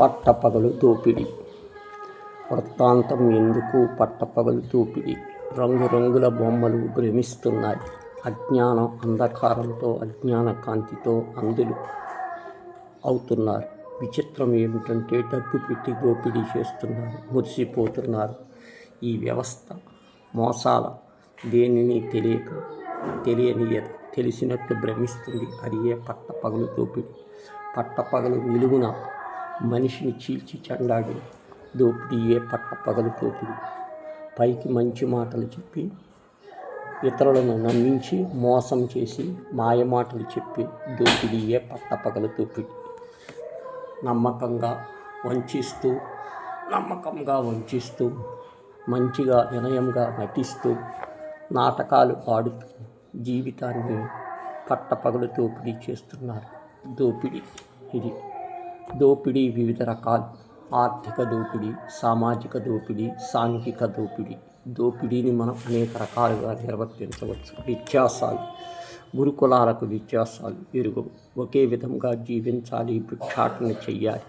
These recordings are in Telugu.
పట్టపగలు దోపిడి. వృత్తాంతం ఎందుకు పట్టపగలు దోపిడీ? రంగురంగుల బొమ్మలు భ్రమిస్తున్నాయి. అజ్ఞానం అంధకారంతో అజ్ఞాన కాంతితో అందులు అవుతున్నారు. విచిత్రం ఏమిటంటే డబ్బు పెట్టి దోపిడీ చేస్తున్నారు మురిసిపోతున్నారు. ఈ వ్యవస్థ మోసాల దేనిని తెలియక తెలియనియదు తెలిసినట్లు భ్రమిస్తుంది. అది ఏ పట్టపగలు దోపిడి? పట్టపగలు నిలువున మనిషిని చీల్చి చెండాడి దోపిడీయే పట్టపగలు దోపిడి పైకి మంచి మాటలు చెప్పి ఇతరులను నమ్మించి మోసం చేసి మాయమాటలు చెప్పి దోపిడీయే పట్టపగలు దోపిడీ నమ్మకంగా వంచిస్తూ నమ్మకంగా వంచిస్తూ మంచిగా వినయంగా నటిస్తూ నాటకాలు ఆడుతూ జీవితాన్ని పట్టపగలు దోపిడీ చేస్తున్నారు. దోపిడీ ఇది. దోపిడీ వివిధ రకాలు. ఆర్థిక దోపిడీ సామాజిక దోపిడీ సాంఘిక దోపిడీ. దోపిడీని మనం అనేక రకాలుగా నిర్వర్తించవచ్చు. వ్యత్యాసాలు. గురుకులాలకు వ్యత్యాసాలు ఎరుగు. ఒకే విధంగా జీవించాలి భిక్షాటన చెయ్యాలి.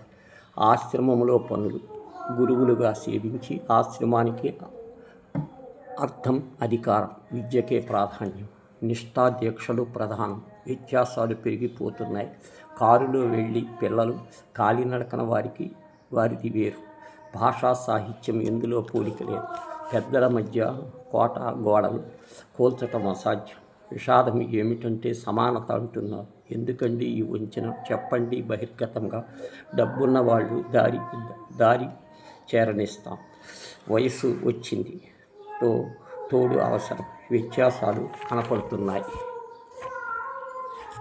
ఆశ్రమంలో పనులు. గురువులుగా సేవించి ఆశ్రమానికి అర్థం అధికారం విద్యకే ప్రాధాన్యం. నిష్ఠాదీక్షలు ప్రధానం. వ్యత్యాసాలు పెరిగిపోతున్నాయి. కారులో వెళ్ళి పిల్లలు కాలినడకన వారికి వారిది వేరు. భాషా సాహిత్యం ఎందులో పోలిక లేదు. పెద్దల మధ్య కోట గోడలు కోల్చటం అసాధ్యం. విషాదం ఏమిటంటే సమానత అంటున్నారు. ఎందుకండి ఈ వంచిన? చెప్పండి బహిర్గతంగా. డబ్బున్న వాళ్ళు దారి దారి చేరనిస్తాం. వయసు వచ్చింది. తో తోడు అవసరం. వ్యత్యాసాలు కనపడుతున్నాయి.